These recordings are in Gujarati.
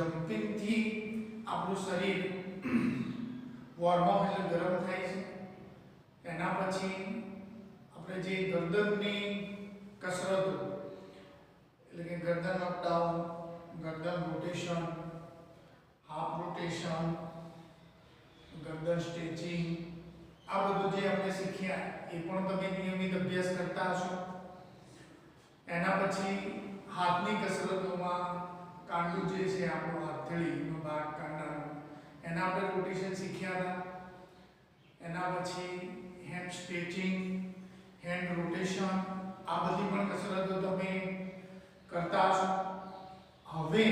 તો જમ્પિંગથી આપણું શરીર વોર્મઅપ એટલે ગરમ થાય છે. એના પછી આપણે જે ગરદનની કસરતો, એટલે કે ગરદન અપ ડાઉન ગરદન રોટેશન હાફ રોટેશન ગરદન સ્ટ્રેચિંગ આ બધું જે આપણે શીખ્યા, એ પણ તમે નિયમિત અભ્યાસ કરતા હશો. એના પછી હાથની કસરતોમાં કાંડું જે છે આપણો હથેળીનો ભાગ, કાંડાનો, એના આપણે રોટેશન શીખ્યા હતા. એના પછી હેન્ડ સ્ટ્રેચિંગ હેન્ડ રોટેશન આ બધી પણ કસરતો તમે કરતા હશો હવે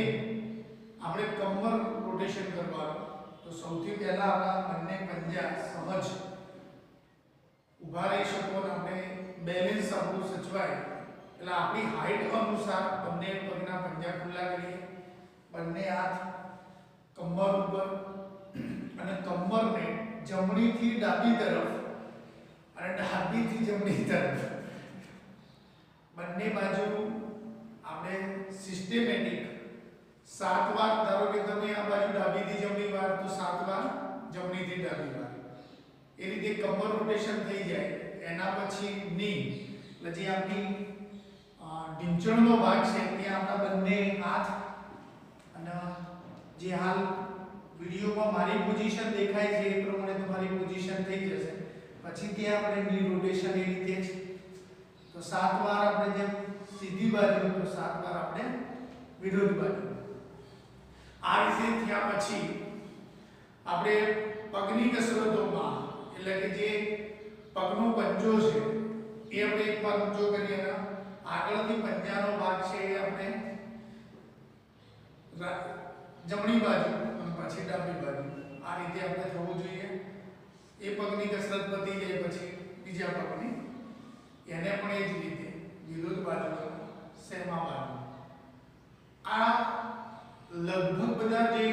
આપણે કમર રોટેશન કરવાનું તો સૌથી પહેલા આપણા બંને પંજા સહજ ઊભા રહી શકો અને આપણે બેલેન્સ આપણું સચવાય એટલે આપણી હાઈટ અનુસાર બંને પગના પંજા ખુલ્લા કરીએ બંને હાથ કમર ઉપર અને કમરને જમણીથી ડાબી તરફ અને ડાબીથી જમણી તરફ. બંને બાજુ આપણે સિસ્ટેમેટિક સાત વાર ધારો કે તમે આ બાજુ ડાબીથી જમણી વાર, તો સાત વાર જમણીથી ડાબી વાર. એ રીતે કમર રોટેશન થઈ જાય. એના પછી ની, એટલે જે આપણી ઢીંચણનો ભાગ છે ત્યાં આપણા બંને હાથ અને જે હાલ વિડીયોમાં મારી પોઝિશન દેખાય છે, એ પ્રમાણે તમારી પોઝિશન થઈ જશે. પછી ત્યાં આપણે ની રોટેશન એ રીતે છે. તો સાત વાર આપણે જેમ સીધી બાજુ, તો સાત વાર આપણે વિરુદ્ધ બાજુ. આ રીતે થયા પછી આપણે પગની કસરતોમાં, એટલે કે જે પગનો પંજો છે, એ આપણે એક પંજો કરીએ આગળથી પંજાનો ભાગ છે એ આપણે જમણી બાજુ. પછી ડાબી બાજુ. આ રીતે આપણે થવું જોઈએ. એ પગની કસરત પતી જાય પછી બીજા પગની. એને પણ એ જ રીતે વિરુદ્ધ બાજુ સેમા બાજુ આ લગભગ બધા જે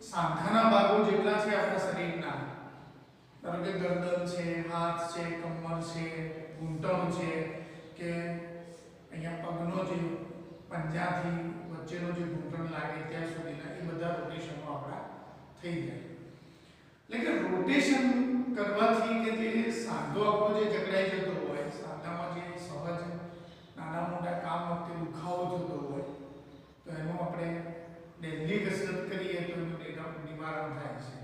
સાંધાના ભાગો જેટલા છે આપણા શરીરના, ધારો કે ગરદન છે, હાથ છે, કમર છે, ઘૂંટણ છે, કે અહીંયા પગનો જે પંજાથી વચ્ચેનો જે ઘૂંટણ લાગે ત્યાં સુધીના એ બધા રોટેશનો આપણા થઈ જાય. એટલે કે રોટેશન કરવાથી કે જે સાંધો આપણો જે જકડાઈ જતો હોય સાંધામાં જે સહજ નાના મોટા કામ વખતે દુખાવો થતો હોય તો એનું આપણે ડેલી કસરત કરીએ તો એનું નિરા- નિવારણ થાય છે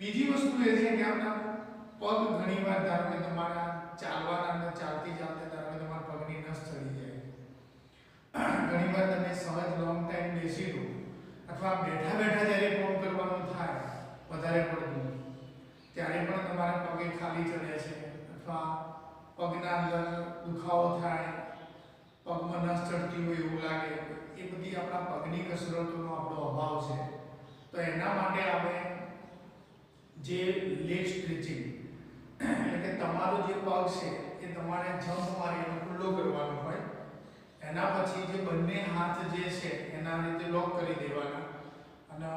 બીજી વસ્તુ એ છે કે આપણા પગ ઘણીવાર ધારો કે તમારા ચાલવાના અંદર ચાલતી ચાલતી ધારો કે તમારા પગની નસ ચડી જાય ઘણીવાર તમે સહજ લોંગ ટાઈમ બેસી રહો અથવા બેઠા બેઠા જ્યારે કામ કરવાનું થાય વધારે પડતું ત્યારે પણ તમારા ચડે છે અથવા પગના અંદર દુખાવો થાય, પગમાં નસ ચડતી હોય એવું લાગે, એ બધી આપણા પગની કસરતોનો આપણો અભાવ છે. તો એના માટે આપણે જે લેગ સ્ટ્રેચિંગ એટલે તમારો જે પગ છે, એ તમારે જમ્પ મારીને ખુલ્લો કરવાનો હોય. એના પછી જે બંને હાથ જે છે, એના રીતે લોક કરી દેવાના. અને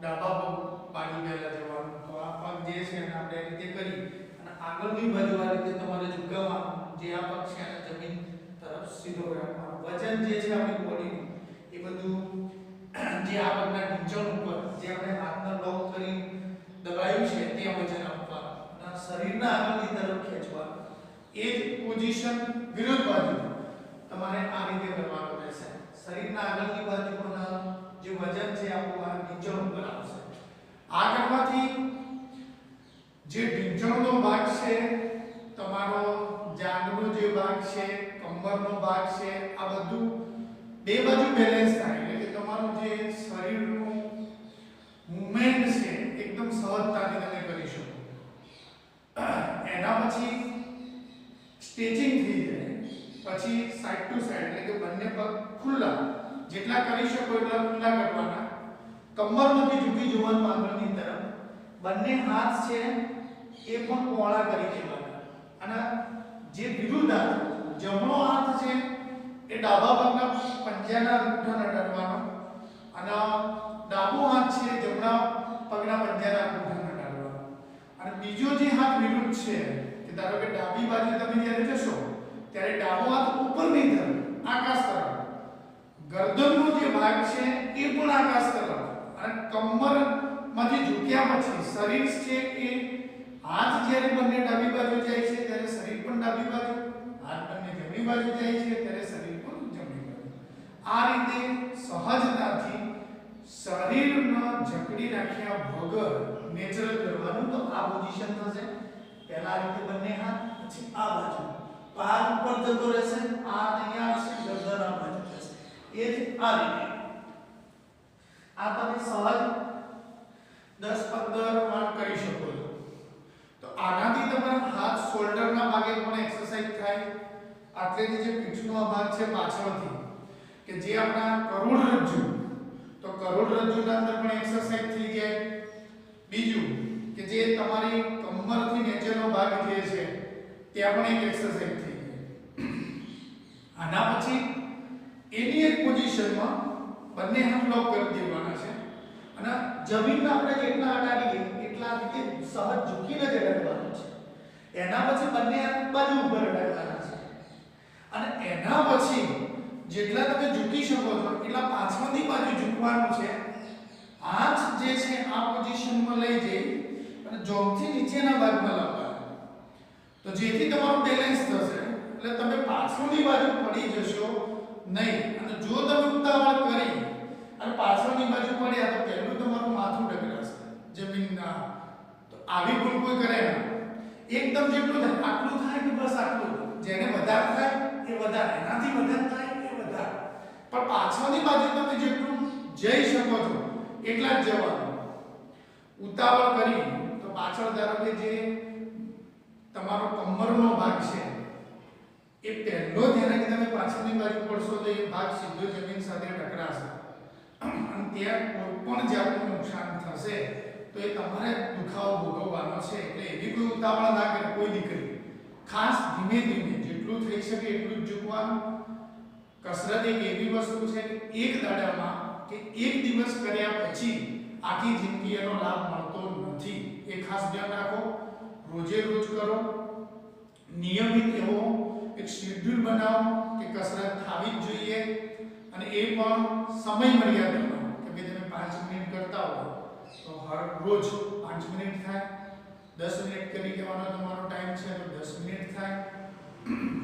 ડાબા પગ પાડી પહેલાં જવાનું. તો આ પગ જે છે એને આપણે રીતે કરી આગળની બાજુ આ રીતે તમારે ઝુકાવવાનું જે આ પક્ષ એને જમીન તરફ સીધો રાખવાનો. વજન જે છે આપણી બોડીનું એ બધું જે આ પગના ઢીંચણ ઉપર જે આપણે હાથના લોક કરી દબાયું છે તે વજન આપવાનું. અને શરીરના આગળની તરફ ખેંચવાનું એ જ પોઝિશન વિરુદ્ધ બાજુ. તમારે આ રીતે કરવાનું રહેશે. શરીરના આગળની બાજુ જે વજન છે, આપણું આ ઢીંચણ ઉપર આવશે. આ કરવાથી જે ઢીંચણનો ભાગ છે, તમારો જાંઘનો જે ભાગ છે, કમરનો ભાગ છે, આ બધું બે બાજુ બેલેન્સ થાય. એટલે કે તમારું જે શરીરનું મુવમેન્ટ છે, એકદમ સહજતાથી તમે કરી શકો. એના પછી સ્ટેચિંગ થઈ જાય. પછી સાઈડ ટુ સાઈડ એટલે કે બંને પગ ખુલ્લા. જેટલા કરી શકો એટલા ખુલ્લા કરવાના. કમર નથી ઝૂકી, જોવાનું આગળની તરફ. બંને હાથ છે એ પણ મોળા કરી દેવાના અને જે વિરુદ્ધ હાથ, જમણો હાથ છે, એ ડાબા પગના પંજાના અંગૂઠાને અડાડવાનો અને ડાબો હાથ છે, જમણા પગના પંજાના અંગૂઠાને અડાડવાનો અને બીજો જે હાથ વિરુદ્ધ છે, કે ધારો કે ડાબી બાજુ તમે જ્યારે જશો, ત્યારે ડાબો હાથ ઉપર નહીં ધરો આકાશ તરફ. ગરદનનો જે ભાગ છે, એ પણ આકાશ તરફ. અને કમરમાંથી ઝૂક્યા પછી શરીર છે એ હાથ જ્યારે બંને ડાબી બાજુ જાય છે, ત્યારે શરીર પણ ડાબી બાજુ. હાથ બંને જમણી બાજુ જાય છે, ત્યારે શરીર પણ જમણી બાજુ. આ રીતે સહજતાથી શરીરને જકડી રાખ્યા વગર નેચરલ કરવાનું તો આ પોઝિશન થશે. પહેલા રીતે બંને હાથ, પછી આ બાજુ. તો હાથ ઉપર જતો રહેશે આ અહીંયા આવશે ગરદન આ બાજુ જશે એ જ આ રીતે આ તમે સહજ 10 15 વાર કરી શકો છો તો આનાથી તમારા હાથ શોલ્ડરના ભાગે પણ એક્સરસાઇઝ થાય આટલેથી જે પીઠનો આ ભાગ છે પાછળથી કે જે આપણા કરોડરજ્જુ તો કરોડરજ્જુના અંદર પણ એક્સરસાઇઝ થઈ જાય બીજું કે જે તમારી કમરથી નીચેનો ભાગ જે છે, ત્યાં પણ એક એક્સરસાઇઝ થઈ જાય આના પછી એની એક પોઝિશનમાં બંને હાથ લોક કરી દેવાના છે. અને જમીનમાં આપણે જેટલા અડાડીએ, એટલા રીતે સહજ ઝૂકીને જ અડાડવાનું છે. એના પછી બંને હાથ બાજુ ઉપર અડાડવાના છે. અને એના પછી જેટલા તમે ઝૂકી શકો છો, એટલા પાછળની બાજુ ઝૂકવાનું છે. હાથ જે છે આ પોઝિશનમાં લઈ જઈ અને જોબથી નીચેના ભાગમાં લાવવાના તો જેથી તમારું બેલેન્સ થશે, એટલે તમે પાછળની બાજુ પડી જશો નહીં. અને જો તમે ઉતાવળ કરી અને પાછળની બાજુ પડ્યા, તો પહેલું તમારું માથું ડગરાશે જમીનના તો આવી ભૂલ કોઈ કરે ના. એકદમ જેટલું થાય, આટલું થાય કે બસ આટલું. જેને વધારે થાય, એ વધારે. એનાથી વધારે થાય, એ વધારે. પણ પાછળની બાજુ તમે જેટલું જઈ શકો છો એટલા જ જવાનું ઉતાવળ કરી તો પાછળ ધારો કે જે તમારો કમરનો ભાગ છે, એ પહેલો જ્યારે કે તમે પાછળની બાજુ પડશો તો એ ભાગ સીધો જમીન સાથે ટકરાશે. અને ત્યાં કોઈ પણ જાતનું નુકસાન થશે તો એ તમારે દુખાવો ભોગવવાનો છે. એટલે એવી કોઈ ઉતાવળ ના કરે, કોઈ દીકરી. ખાસ ધીમે ધીમે જેટલું થઈ શકે એટલું જ ઝૂકવાનું કસરત એક એવી વસ્તુ છે એક દાડામાં કે એક દિવસ કર્યા પછી આખી જિંદગી એનો લાભ મળતો નથી. એ ખાસ ધ્યાન રાખો. રોજે રોજ કરો. નિયમિત એવો એક શેડ્યુલ બનાવો કે કસરત થવી જ જોઈએ અને એ પણ સમય મર્યાદામાં કે ભાઈ તમે પાંચ મિનિટ કરતા હો તો હર રોજ પાંચ મિનિટ થાય. દસ મિનિટ કરી કહેવાનો તમારો ટાઈમ છે તો દસ મિનિટ થાય.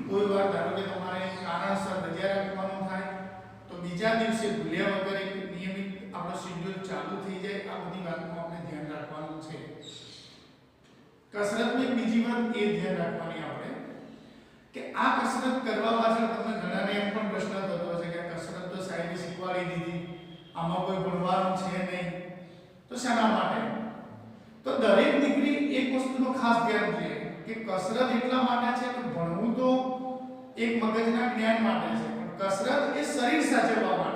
કોઈ વાર ધારો કે તમારે કારણસર રજા રાખવાનું થાય તો બીજા દિવસે ભૂલ્યા વગર આપણો શેડ્યુલ ચાલુ થઈ જાય, આ બધી વાતનું આપણે ધ્યાન રાખવાનું છે. કસરતની બીજી વાત એ ધ્યાન રાખવાની આપણે કે આ કસરત કરવા પાછળ તમને ઘણાને એમ પણ પ્રશ્ન થતો હશે કે આ કસરત તો સાહેબે શીખવાડી દીધી, આમાં કોઈ ભણવાનું છે નહીં. તો શાના માટે? તો દરેક દીકરી એક વસ્તુનો ખાસ ધ્યાન જોઈએ કે કસરત એટલા માટે છે કે ભણવું તો એક મગજના જ્ઞાન માટે છે, પણ કસરત એ શરીર સાચવવા માટે છે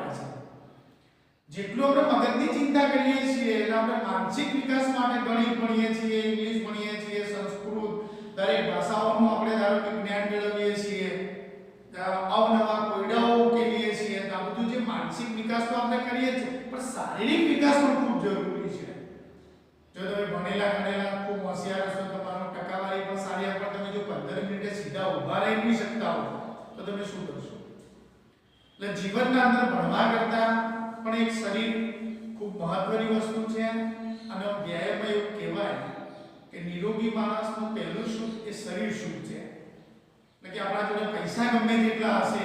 જેટલું આપણે મગજની ચિંતા કરીએ છીએ, એટલે આપણે માનસિક વિકાસ માટે ગણિત ભણીએ છીએ, ઇંગ્લિશ ભણીએ છીએ, સંસ્કૃત, દરેક ભાષાઓનું આપણે ધારો કે જ્ઞાન મેળવીએ છીએ અવનવા કોયડાઓ ઉકેલીએ છીએ આ બધું જે માનસિક વિકાસ તો આપણે કરીએ છીએ, પણ શારીરિક વિકાસ પણ ખૂબ જરૂરી છે. જો તમે ભણેલા ગણેલા ખૂબ હોશિયાર હશો, તમારો ટકાવારી પણ સારી આવે પણ તમે જો 15 મિનિટે સીધા ઊભા રહી નહીં શકતા હો, તો તમે શું કરશો? એટલે જીવનના અંદર ભણવા કરતા પણ એક શરીર ખૂબ મહત્વની વસ્તુ છે અને વ્યાયામ એવું કહેવાય કે નિરોગી માણસનું પહેલું સુખ એ શરીર સુખ છે. એટલે કે આપણા જોડે પૈસા ગમે તેટલા હશે,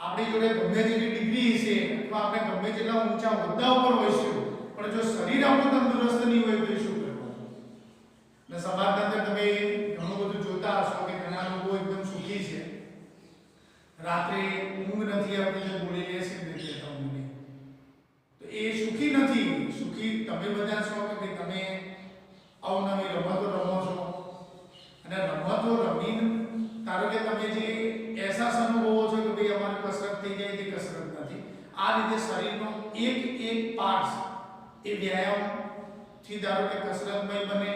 આપણી જોડે ગમે તેટલી ડિગ્રી હશે, અથવા આપણે ગમે તેટલા ઊંચા હોદ્દા ઉપર હોઈશું, પણ જો શરીર આપણું તંદુરસ્ત નહીં હોય તો શું કરવું ને સમાજના અંદર તમે ઘણું બધું જોતા હશો કે ઘણા લોકો એકદમ સુખી છે રાત્રે ઊંઘ નથી આવતી તો ગોળી લે છે ને નથી લેતા ઊંઘની તો એ સુખી નથી સુખી તમે બધા છો કે ભાઈ તમે અવનવી રમતો રમો છો અને રમતો રમીને ધારો કે તમે જે અહેસાસ અનુભવો છો કે ભાઈ અમારી કસરત થઈ જાય તે કસરત નથી આ રીતે શરીરનો એક એક પાર્ટ એ વ્યાયામથી ધારો કે કસરતમય બને,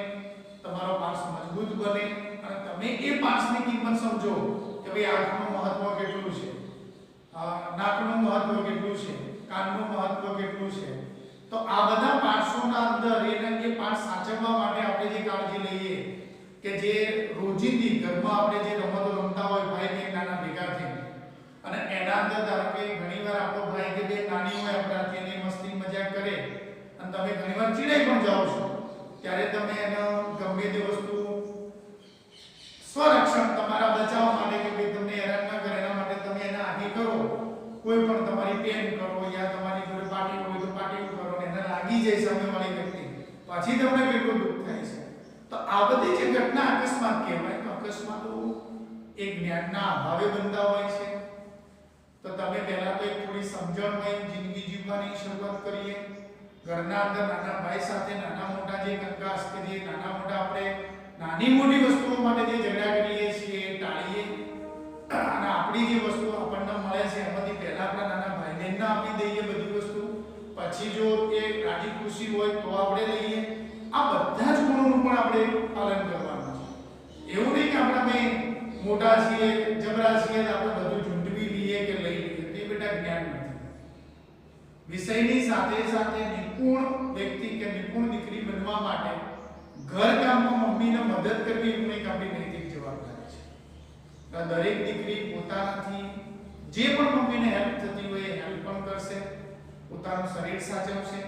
તમારો પાર્ટ પાર્ટ્સની કિંમત સમજો કે ભાઈ આંખનું મહત્વ કેટલું છે. નાકનું મહત્વ કેટલું છે, કાનનું મહત્વ કેટલું છે. તો આ બધા પાર્સોના અંદર એના એ પાસ સાચવવા માટે આપણે જે કાળજી લઈએ કે જે રોજિંદી ઘરમાં આપણે જે રમતો રમતા હોય, ભાઈ કે નાના ભેગા થઈને. અને એના અંદર ધારો કે ઘણીવાર આપણો ભાઈ કે બે નાની હોય, આપણાથી એની મસ્તી મજાક કરે અને તમે ઘણીવાર ચીડાઈ પણ જાઓ છો. ત્યારે તમે એનો ગમે તે વસ્તુ સ્વરક્ષણ તમારા બચાવ માટે કે ભાઈ તમને હેરાન ન કરે, એના માટે તમે એને આગે કરો. કોઈ પણ તમારી પેન કરો યા તમારી જોડે પાટી હોય તો પાટી કરો ને એને લાગી જાય સામેવાળી વ્યક્તિ. પછી તમને કેટલું દુઃખ થાય છે. તો આ બધી જે ઘટના અકસ્માત કહેવાય, તો અકસ્માતો એ જ્ઞાનના અભાવે બનતા હોય છે. તો તમે પહેલા તો એક થોડી સમજણમય જિંદગી જીવવાની શરૂઆત કરીએ. ઘરના અંદર નાના ભાઈ સાથે, નાના મોટા જે કંકાસ કે જે નાના મોટા આપણે નાની મોટી વસ્તુઓ માટે જે ઝઘડા કરીએ છીએ, ટાળીએ, અને આપણી જે વસ્તુ આપણને મળે છે, એમાંથી પહેલા આપણા નાના ભાઈ બહેનને આપી દઈએ બધી વસ્તુ. પછી જો એ રાજી ખુશી હોય તો આપણે લઈએ. આ બધા જ ગુણોનું પણ આપણે પાલન કરવાનું છે. એવું નહીં કે આપણે ભાઈ મોટા છીએ, જબરા છીએ આપણે બધું ઝૂંટવી લઈએ કે લઈ લઈએ. તે બેટા જ્ઞાન નથી. વિષયની સાથે સાથે નિપુણ વ્યક્તિ કે નિપુણ દીકરી બનવા માટે ઘર કામમાં મમ્મીને મદદ કરવી એ પણ એક આપણી નૈતિક જવાબદારી છે. દરેક દીકરી પોતાનાથી જે પણ મમ્મીને હેલ્પ થતી હોય એ હેલ્પ પણ કરશે, પોતાનું શરીર સાચવશે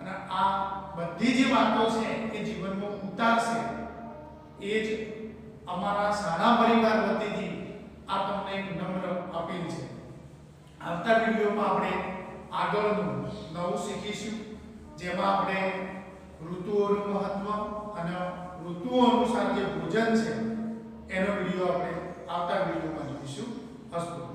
અને આ બધી જે વાતો છે એ જીવનમાં ઉતારશે, એ જ અમારા સારા પરિવાર વતીથી આ તમને એક નમ્ર અપીલ છે. આવતા વિડીયોમાં આપણે આગળનું નવું શીખીશું. જેમાં આપણે ઋતુઓનું મહત્વ અને ઋતુઓ અનુસાર જે ભોજન છે, એનો વીડિયો આપણે આવતા વિડીયોમાં જોઈશું. અસ્તુ.